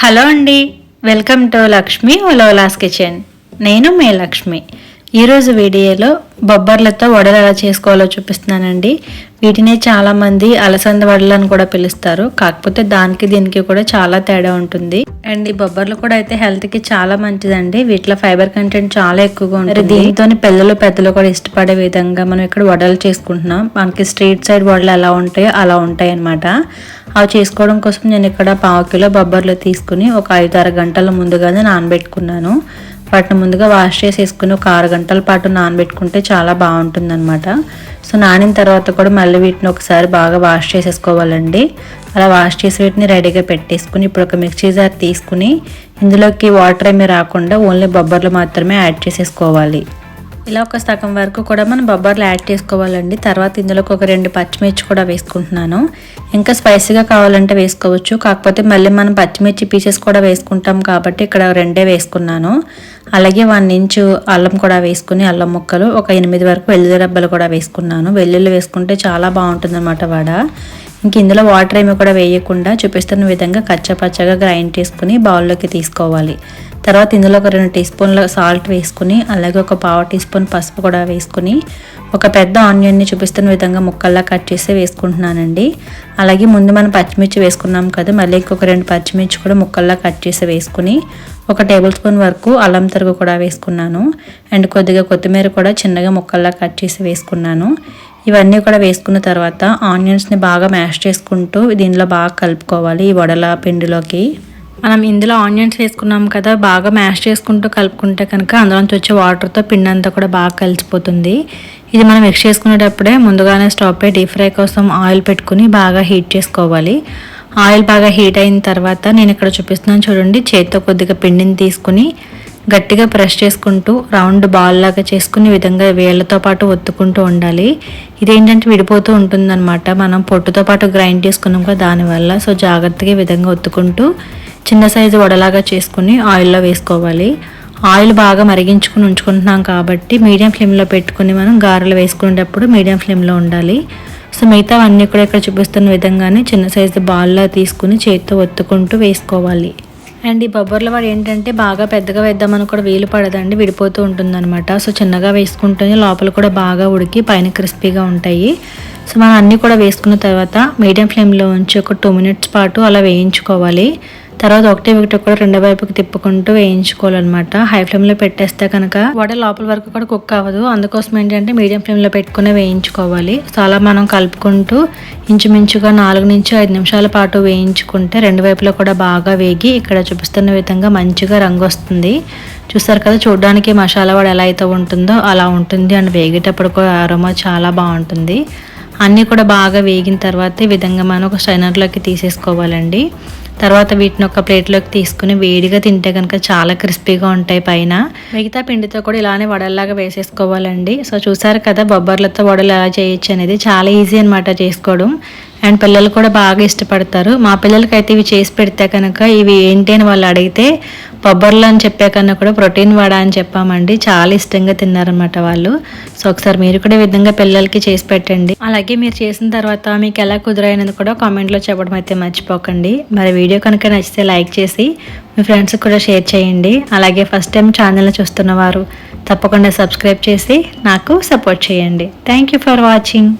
Hello అండి welcome to Lakshmi ఒలోలాస్ kitchen. నేను మే లక్ష్మి. ఈరోజు వీడియోలో బొబ్బర్లతో వడలు ఎలా చేసుకోవాలో చూపిస్తున్నానండి. వీటినే చాలామంది అలసంద వడలు అని కూడా పిలుస్తారు. కాకపోతే దానికి దీనికి కూడా చాలా తేడా ఉంటుంది. అండ్ ఈ బొబ్బర్లు కూడా అయితే హెల్త్కి చాలా మంచిదండి. వీటిలో ఫైబర్ కంటెంట్ చాలా ఎక్కువగా ఉంటుంది. దీంతో పిల్లలు పెద్దలు కూడా ఇష్టపడే విధంగా మనం ఇక్కడ వడలు చేసుకుంటున్నాం. మనకి స్ట్రీట్ సైడ్ వడలు ఎలా ఉంటాయో అలా ఉంటాయి అనమాట అవి చేసుకోవడం కోసం నేను ఇక్కడ పావు కిలో బొబ్బర్లు తీసుకుని ఒక ఐదు ఆరు గంటల ముందుగానే నానబెట్టుకున్నాను. వాటిని ముందుగా వాష్ చేసేసుకుని ఒక ఆరు గంటల పాటు నానబెట్టుకుంటే చాలా బాగుంటుంది అనమాట సో నానిన తర్వాత కూడా మళ్ళీ వీటిని ఒకసారి బాగా వాష్ చేసేసుకోవాలండి. అలా వాష్ చేసి వీటిని రెడీగా పెట్టేసుకుని ఇప్పుడు ఒక మిక్సీ జార్ తీసుకుని ఇందులోకి వాటర్ ఏమీ రాకుండా ఓన్లీ బొబ్బర్లు మాత్రమే యాడ్ చేసేసుకోవాలి. ఇలా ఒక సగం వరకు కూడా మనం బొబ్బర్లు యాడ్ చేసుకోవాలండి. తర్వాత ఇందులోకి ఒక రెండు పచ్చిమిర్చి కూడా వేసుకుంటున్నాను. ఇంకా స్పైసీగా కావాలంటే వేసుకోవచ్చు. కాకపోతే మళ్ళీ మనం పచ్చిమిర్చి పీసెస్ కూడా వేసుకుంటాం కాబట్టి ఇక్కడ రెండే వేసుకున్నాను. అలాగే వన్ ఇంచు అల్లం కూడా వేసుకుని అల్లం ముక్కలు ఒక ఎనిమిది వరకు వెల్లుల్లి రబ్బలు కూడా వేసుకున్నాను. వెల్లుల్లి వేసుకుంటే చాలా బాగుంటుంది అనమాట వడ. ఇంక ఇందులో వాటర్ ఏమి కూడా వేయకుండా చూపిస్తున్న విధంగా కచ్చపచ్చగా గ్రైండ్ చేసుకుని బౌల్లోకి తీసుకోవాలి. తర్వాత ఇందులో ఒక రెండు టీ స్పూన్ల సాల్ట్ వేసుకుని అలాగే ఒక పావు టీ స్పూన్ పసుపు కూడా వేసుకుని ఒక పెద్ద ఆనియన్ని చూపిస్తున్న విధంగా ముక్కల్లా కట్ చేసి వేసుకుంటున్నానండి. అలాగే ముందు మనం పచ్చిమిర్చి వేసుకున్నాం కదా మళ్ళీ ఇంకొక రెండు పచ్చిమిర్చి కూడా ముక్కల్లా కట్ చేసి వేసుకుని ఒక టేబుల్ స్పూన్ వరకు అల్లం తరుగు కూడా వేసుకున్నాను. అండ్ కొద్దిగా కొత్తిమీర కూడా చిన్నగా ముక్కల్లా కట్ చేసి వేసుకున్నాను. ఇవన్నీ కూడా వేసుకున్న తర్వాత ఆనియన్స్ని బాగా మ్యాష్ చేసుకుంటూ దీనిలో బాగా కలుపుకోవాలి ఈ వడల పిండిలోకి. మనం ఇందులో ఆనియన్స్ వేసుకున్నాం కదా బాగా మ్యాష్ చేసుకుంటూ కలుపుకుంటే కనుక అందులోంచి వచ్చే వాటర్తో పిండి అంతా కూడా బాగా కలిసిపోతుంది. ఇది మనం మిక్స్ చేసుకునేటప్పుడే ముందుగానే స్టవ్ పై డీప్ ఫ్రై కోసం ఆయిల్ పెట్టుకుని బాగా హీట్ చేసుకోవాలి. ఆయిల్ బాగా హీట్ అయిన తర్వాత నేను ఇక్కడ చూపిస్తున్నాను చూడండి చేతితో కొద్దిగా పిండిని తీసుకుని గట్టిగా ప్రెస్ చేసుకుంటూ రౌండ్ బాల్ లాగా చేసుకుని విధంగా వేళ్ళతో పాటు ఒత్తుకుంటూ ఉండాలి. ఇదేంటంటే విడిపోతూ ఉంటుందన్నమాట. మనం పొట్టుతో పాటు గ్రైండ్ చేసుకున్నాం కదా దానివల్ల సో జాగ్రత్తగా విధంగా ఒత్తుకుంటూ చిన్న సైజు వడలాగా చేసుకుని ఆయిల్లో వేసుకోవాలి. ఆయిల్ బాగా మరిగించుకుని ఉంచుకుంటున్నాం కాబట్టి మీడియం ఫ్లేమ్లో పెట్టుకుని మనం గారెలు వేసుకునేటప్పుడు మీడియం ఫ్లేమ్లో ఉండాలి. సో మిగతా అన్నీ కూడా ఇక్కడ చూపిస్తున్న విధంగానే చిన్న సైజు బాల్లో తీసుకుని చేతితో ఒత్తుకుంటూ వేసుకోవాలి. అండ్ ఈ బొబ్బర్ల వాడు ఏంటంటే బాగా పెద్దగా వేద్దామని కూడా వీలు పడదండి విడిపోతూ ఉంటుందన్నమాట. సో చిన్నగా వేసుకుంటుంది లోపల కూడా బాగా ఉడికి పైన క్రిస్పీగా ఉంటాయి. సో మనం అన్నీ కూడా వేసుకున్న తర్వాత మీడియం ఫ్లేమ్లో ఉంచి ఒక టూ మినిట్స్ పాటు అలా వేయించుకోవాలి. తర్వాత ఒకటి ఒకటి కూడా రెండో వైపుకి తిప్పుకుంటూ వేయించుకోవాలన్నమాట. హై ఫ్లేమ్లో పెట్టేస్తే కనుక వడ లోపల వరకు కూడా కుక్ అవ్వదు. అందుకోసం ఏంటంటే మీడియం ఫ్లేమ్లో పెట్టుకుని వేయించుకోవాలి. సో అలా మనం కలుపుకుంటూ ఇంచుమించుగా నాలుగు నుంచి ఐదు నిమిషాల పాటు వేయించుకుంటే రెండు వైపులో కూడా బాగా వేగి ఇక్కడ చూపిస్తున్న విధంగా మంచిగా రంగు వస్తుంది. చూస్తారు కదా చూడడానికి మసాలా వాడు ఎలా అయితే ఉంటుందో అలా ఉంటుంది. అండ్ వేగేటప్పుడు కూడా అరోమా చాలా బాగుంటుంది. అన్నీ కూడా బాగా వేగిన తర్వాత ఈ విధంగా మనం ఒక స్ట్రైనర్లోకి తీసేసుకోవాలండి. తర్వాత వీటిని ఒక ప్లేట్లోకి తీసుకుని వేడిగా తింటే కనుక చాలా క్రిస్పీగా ఉంటాయి పైన. మిగతా పిండితో కూడా ఇలానే వడల్లాగా వేసేసుకోవాలండి. సో చూసారు కదా బొబ్బర్లతో వడలు ఎలా చేయొచ్చు అనేది చాలా ఈజీ అనమాట చేసుకోవడం. అండ్ పిల్లలు కూడా బాగా ఇష్టపడతారు. మా పిల్లలకైతే ఇవి చేసి పెడితే కనుక ఇవి ఏంటి అని వాళ్ళు అడిగితే బొబ్బర్లు అని చెప్పే కన్నా కూడా ప్రోటీన్ వడ అని చెప్పామండి. చాలా ఇష్టంగా తిన్నారనమాట వాళ్ళు. సో ఒకసారి మీరు కూడా ఈ విధంగా పిల్లలకి చేసి పెట్టండి. అలాగే మీరు చేసిన తర్వాత మీకు ఎలా కుదిరైనది కూడా కామెంట్లో చెప్పడం అయితే మర్చిపోకండి. మరి వీడియో కనుక నచ్చితే లైక్ చేసి మీ ఫ్రెండ్స్కి కూడా షేర్ చేయండి. అలాగే ఫస్ట్ టైం ఛానల్ని చూస్తున్న వారు తప్పకుండా సబ్స్క్రైబ్ చేసి నాకు సపోర్ట్ చేయండి. Thank you for watching.